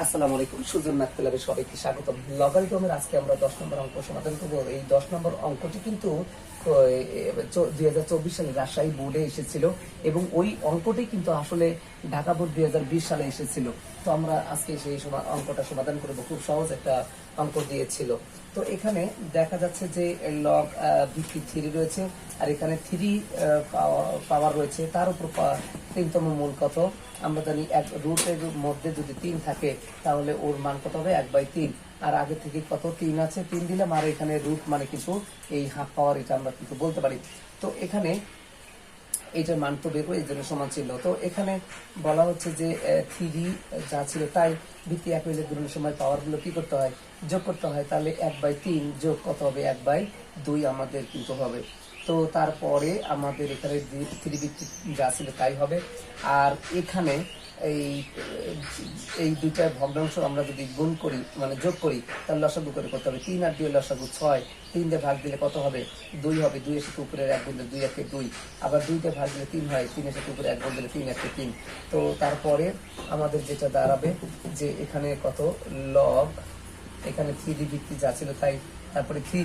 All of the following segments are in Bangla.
আসসালামু আলাইকুম, সুজন ম্যাথ ক্লাবে সবাইকে স্বাগতম। লগারিদমের আজকে আমরা দশ নম্বর অঙ্ক সমাধান করব। এই দশ নম্বর অঙ্কটি কিন্তু দুই হাজার চব্বিশ সালে রাজশাহী বোর্ডে এসেছিল এবং ওই অঙ্কটি কিন্তু আসলে ঢাকা বোর্ড দুই হাজার বিশ সালে এসেছিল। তো আমরা আজকে সেই অঙ্কটা সমাধান করব। খুব সহজ একটা অঙ্ক দিয়েছিল। তো এখানে দেখা যাচ্ছে যে লগ ভিত্তি থ্রি রয়েছে, আর এখানে থ্রি পাওয়ার রয়েছে। তার উপর তিনতম মূল কত? আমরা জানি এক রুটের মধ্যে যদি তিন থাকে, তাহলে ওর মান কত হবে? এক বাই তিন। আর আগে থেকে কত তিন আছে? তিন দিলাম, আর এখানে রুট মানে কিছু এই হাফ পাওয়ার, এটা আমরা কিন্তু বলতে পারি। তো এখানে এইটার মান তো বের এই জন্য সমান ছিল। তো এখানে বলা হচ্ছে যে থ্রি যা ছিল তাই ভিত্তি এক মিলে গুণের সময় পাওয়ারগুলো কি করতে হয়? যোগ করতে হয়। তাহলে এক বাই তিন যোগ কত হবে? এক বাই দুই আমাদের কিন্তু হবে। তো তারপরে আমাদের এখানে থ্রি ভিত্তি যা ছিল তাই হবে। আর এখানে এই এই দুইটা ভগ্নাংশ আমরা যদি গুণ করি মানে যোগ করি, তাহলে লসাগু করে করতে হবে। তিন আর দুই লসাগু ছয়। তিন দিয়ে ভাগ দিলে কত হবে? দুই হবে। দুই এসে উপরে এক গুণ দিলে দুই একে দুই। আবার দুই ভাগ দিলে তিন হয়। তিন এসে উপরে এক গুণ দিলে তিন একে তিন। তো তারপরে আমাদের যেটা দাঁড়াবে যে এখানে কত? লগ। এখানে থ্রি ভিত্তি যা ছিল তাই। তারপরে থ্রি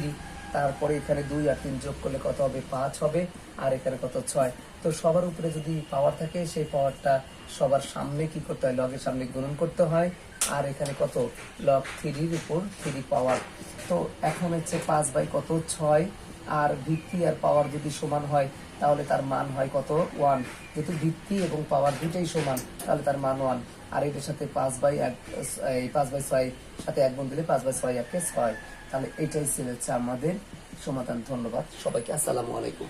তারপরে এখানে দুই আর তিন যোগ করলে কত হবে? পাঁচ হবে। আর এখানে কত? ছয়। তো সবার উপরে যদি পাওয়ার থাকে, সেই পাওয়ারটা সবার সামনে কি করতে হয়? লগের সামনে গুণন করতে হয়। আর এখানে কত? লগ থ্রির উপর থ্রি পাওয়ার তো এখন হচ্ছে পাঁচ বাই কত? ছয়। আর ভিত্তি আর পাওয়ার যদি সমান হয়, তাহলে তার মান হয় কত? ওয়ান যেহেতু ভিত্তি এবং পাওয়ার দুটাই সমান, তাহলে তার মান ওয়ান আর এটার সাথে পাঁচ বাই এক, এই পাঁচ বাই ছয়, সাথে এক গুণ দিলে পাঁচ বাই ছয়, একে ছয়। তাহলে এটাই ছিল হচ্ছে আমাদের সমাধান। ধন্যবাদ সবাইকে। আসসালামু আলাইকুম।